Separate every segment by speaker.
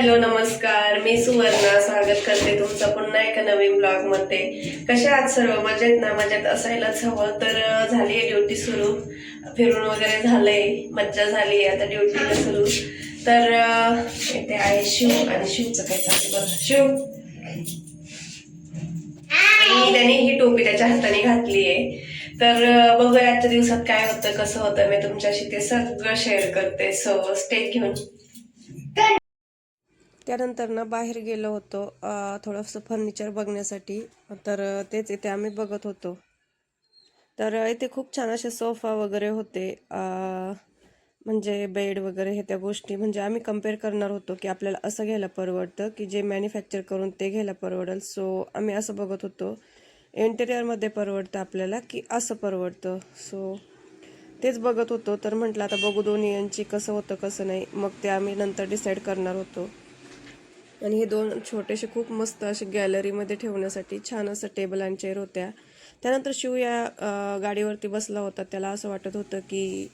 Speaker 1: Hello नमस्कार. मी सुवर्णा. स्वागत करते तुमचं पुन्हा एका नवीन ब्लॉगमध्ये कशा आहात सर्व? मजेत ना? मजेत असायलाच हवं. तर झाली आहे ड्युटी सुरू. फिरून वगैरे झालंय. मज्जा झाली आता ड्युटीला सुरू. तर इथे आहे शिव आणि शिवचं काय चालू बघा. शिव. त्याने ही टोपी त्याच्या हाताने घातली आहे. तर बघूया आजच्या दिवसात काय होतं कसं होतं. मी तुमच्याशी ते सगळं शेअर करते. सो स्टे घेऊन त्यानंतर ना बाहेर गेलो होतो थोडंसं फर्निचर बघण्यासाठी. तर तेच इथे आम्ही बघत होतो. तर इथे खूप छान असे सोफा वगैरे होते. म्हणजे बेड वगैरे हे त्या गोष्टी. म्हणजे आम्ही कंपेअर करणार होतो की आपल्याला असं घ्यायला परवडतं की जे मॅन्युफॅक्चर करून ते घ्यायला परवडेल. सो आम्ही असं बघत होतो. इंटेरियरमध्ये परवडतं आपल्याला की असं परवडतं. सो तेच बघत होतो. तर म्हटलं आता बघू दोन्ही यांची कसं होतं कसं नाही. मग ते आम्ही नंतर डिसाईड करणार होतो. आणि हे दोन छोटेसे खूप मस्त असे गॅलरीमध्ये ठेवण्यासाठी छान असं टेबल आणि चेअर होत्या. त्यानंतर शिव या गाडीवरती बसला होता. त्याला असं वाटत होतं की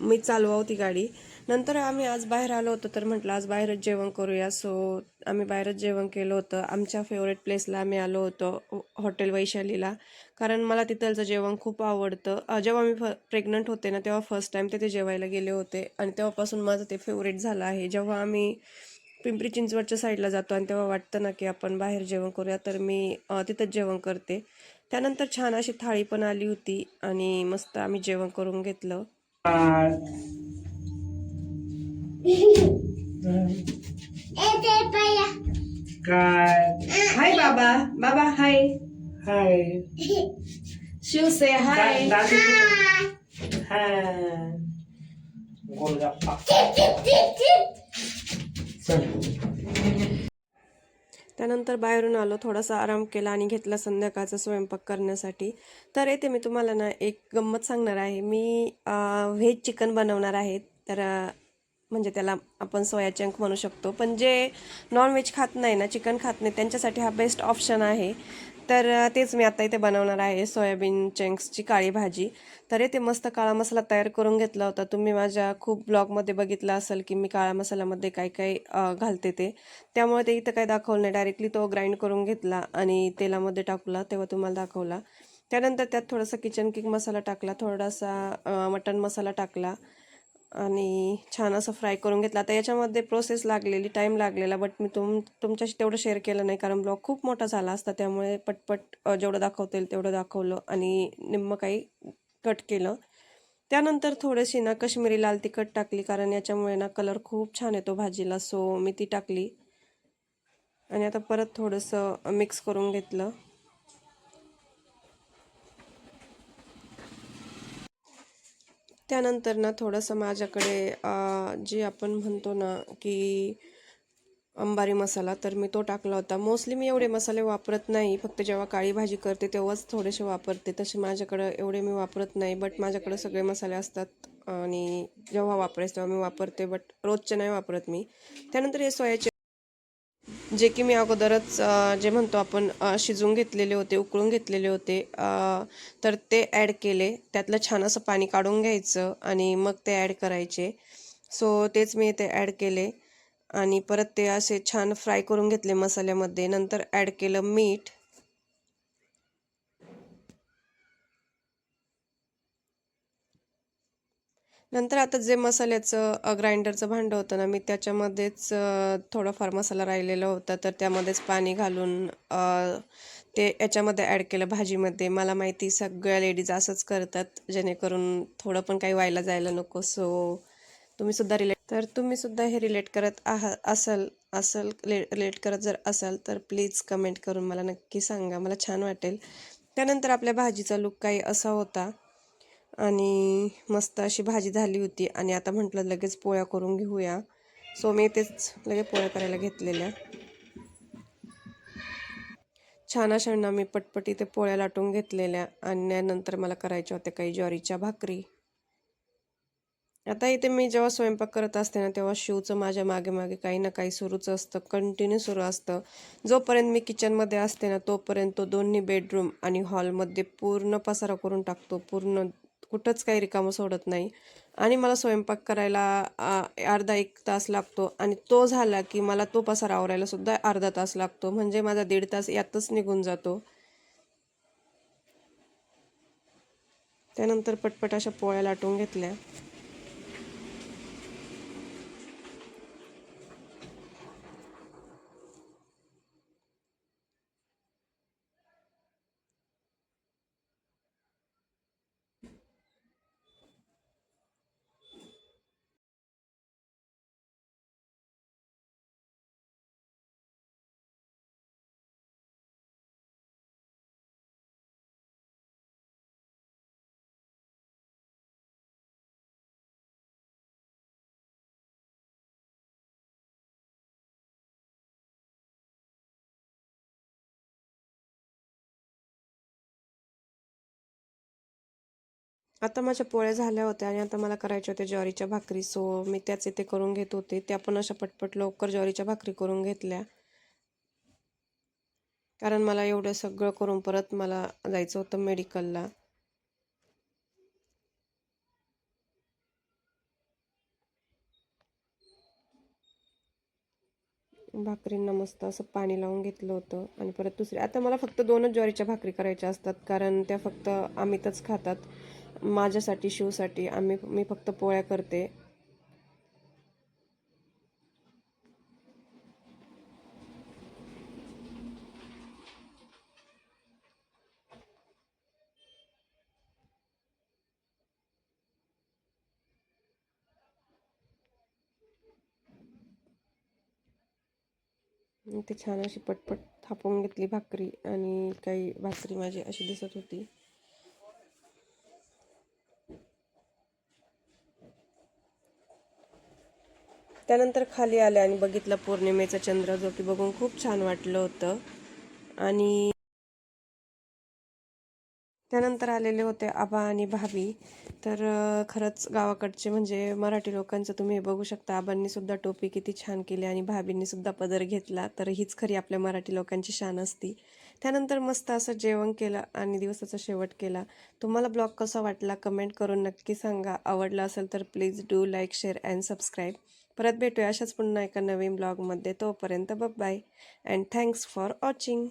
Speaker 1: मी चालवावं ती गाडी. नंतर आम्ही आज बाहेर आलो होतो तर म्हटलं आज बाहेरच जेवण करूया. सो आम्ही बाहेरच जेवण केलं होतं. आमच्या फेवरेट प्लेसला आम्ही आलो होतो हॉटेल वैशालीला. कारण मला तिथलचं जेवण खूप आवडतं. जेव्हा मी फ प्रेग्नंट होते ना तेव्हा फर्स्ट टाईम तिथे जेवायला गेले होते. आणि तेव्हापासून माझं ते फेवरेट झालं आहे. जेव्हा आम्ही पिंपरी चिंचवडच्या साईडला जातो आणि तेव्हा वाटतं ना की आपण बाहेर जेवण करूया तर मी तिथंच जेवण करते. त्यानंतर छान अशी थाळी पण आली होती आणि मस्त आम्ही जेवण करून घेतलं.
Speaker 2: काय?
Speaker 1: हाय बाबा. बाबा हाय.
Speaker 2: हाय.
Speaker 1: शिव से हाय.
Speaker 2: हाय. गोलगप्पा. चल
Speaker 1: त्यानंतर बाहेरून आलो थोडासा आराम केला आणि घेतला संध्याकाळचा स्वयंपाक करण्यासाठी. तर येते मी तुम्हाला ना एक गंमत सांगणार आहे. मी व्हेज चिकन बनवणार आहे. तर म्हणजे त्याला आपण सोया चंक म्हणू शकतो. पण जे नॉनव्हेज खात नाही ना चिकन खात नाही त्यांच्यासाठी हा बेस्ट ऑप्शन आहे. तर तेच मी आता इथे बनवणार आहे सोयाबीन चंक्सची काळी भाजी. तर इथे मस्त काळा मसाला तयार करून घेतला होता. तुम्ही माझ्या खूप ब्लॉगमध्ये बघितलं असेल की मी काळा मसाल्यामध्ये काय काय घालते ते. त्यामुळे ते इथं काय दाखवलं नाही. डायरेक्टली तो ग्राइंड करून घेतला आणि तेलामध्ये टाकला तेव्हा तुम्हाला दाखवला. त्यानंतर त्यात थोडासा किचन किक मसाला टाकला थोडासा मटन मटण मसाला टाकला. आणि छान असं फ्राय करून घेतला. आता याच्यामध्ये प्रोसेस लागलेली टाईम लागलेला बट मी तुम तुमच्याशी तेवढं शेअर केलं नाही कारण ब्लॉग खूप मोठा झाला असता त्यामुळे पटपट जेवढं दाखवता येईल तेवढं दाखवलं आणि निम्म काही कट केलं. त्यानंतर थोडीशी ना कश्मीरी लाल तिखट टाकली कारण याच्यामुळे ना कलर खूप छान येतो भाजीला सो मी ती टाकली. आणि आता परत थोडंसं मिक्स करून घेतलं. त्यानंतर ना थोडंसं माझ्याकडे जे आपण म्हणतो ना की अंबारी मसाला तर मी तो टाकला होता. मोस्टली मी एवढे मसाले वापरत नाही. फक्त जेव्हा काळी भाजी करते तेव्हाच थोडेसे वापरते. तसे माझ्याकडं एवढे मी वापरत नाही. बट माझ्याकडं सगळे मसाले असतात आणि जेव्हा वापरायचे तेव्हा मी वापरते. बट रोजचे नाही वापरत मी. त्यानंतर हे सोयाचे जे की मी अगोदरच जे म्हणतो आपण शिजवून घेतलेले होते उकळून घेतलेले होते तर ते ॲड केले. त्यातलं छान असं पाणी काढून घ्यायचं आणि मग ते ॲड करायचे. सो तेच मी ते ॲड केले. आणि परत ते असे छान फ्राय करून घेतले मसाल्यामध्ये. नंतर ॲड केलं मीठ. नंतर आता जे मसाल्याचं ग्राइंडरचं भांडं होतं ना मी त्याच्यामध्येच थोडाफार मसाला राहिलेला होता. तर त्यामध्येच पाणी घालून ते याच्यामध्ये ॲड केलं भाजीमध्ये. मला माहिती सगळ्या लेडीज असंच करतात जेणेकरून थोडं पण काही व्हायला जायला नको. सो तुम्हीसुद्धा रिलेट तर तुम्हीसुद्धा हे रिलेट करत आहात असाल असाल रिलेट करत जर असाल तर प्लीज कमेंट करून मला नक्की सांगा. मला छान वाटेल. त्यानंतर आपल्या भाजीचा लुक काही असा होता. आणि मस्त अशी भाजी झाली होती. आणि आता म्हटलं लगेच पोळ्या करून घेऊया. सो मी तेच लगेच पोळ्या करायला घेतलेल्या. छान अशाना मी पटपटी ते पोळ्या लाटून घेतलेल्या. आणि नंतर मला करायच्या होत्या काही ज्वारीच्या भाकरी. आता इथे मी जेव्हा स्वयंपाक करत असते ना तेव्हा शिवचं माझ्या मागे मागे काही ना काही सुरूच असतं. कंटिन्यू सुरू असतं. जोपर्यंत मी किचनमध्ये असते ना तोपर्यंत तो दोन्ही बेडरूम आणि हॉलमध्ये पूर्ण पसारा करून टाकतो. पूर्ण कुठंच काही रिकामं सोडत नाही. आणि मला स्वयंपाक करायला अर्धा एक तास लागतो. आणि तो झाला की मला तो पसारा आवरायला सुद्धा अर्धा तास लागतो. म्हणजे माझा दीड तास यातच निघून जातो. त्यानंतर पटपट अशा पोळ्या लाटून घेतल्या. आता माझ्या पोळ्या झाल्या होत्या आणि आता मला करायच्या होत्या ज्वारीच्या भाकरी. सो मी त्याच इथे करून घेत होते. त्या पण अशा पटपट लवकर ज्वारीच्या भाकरी करून घेतल्या. कारण मला एवढं सगळं करून परत मला जायचं होतं मेडिकलला. भाकरींना मस्त असं पाणी लावून घेतलं होतं आणि परत दुसरी आता मला फक्त दोनच ज्वारीच्या भाकरी करायच्या असतात कारण त्या फक्त अमितच खातात. माझ्यासाठी शिवसाठी आम्ही मी फक्त पोळ्या करते. ते छान अशी पटपट थापून घेतली भाकरी आणि काही भाकरी माझी अशी दिसत होती. त्यानंतर खाली आले आणि बघितलं पौर्णिमेचा चंद्र जो की बघून खूप छान वाटलं होतं. आणि त्यानंतर आलेले होते आबा आणि भाभी. तर खरंच गावाकडचे म्हणजे मराठी लोकांचं तुम्ही हे बघू शकता आबांनी सुद्धा टोपी किती छान केली आणि भाभींनी सुद्धा पदर घेतला. तर हीच खरी आपल्या मराठी लोकांची शान असती. त्यानंतर मस्त असं जेवण केलं आणि दिवसाचा शेवट केला. तुम्हाला ब्लॉग कसा वाटला कमेंट करून नक्की सांगा. आवडला असेल तर please do like share and subscribe. परत भेटूया अशाच पुन्हा एका नवीन ब्लॉगमध्ये तोपर्यंत bye. And thanks for watching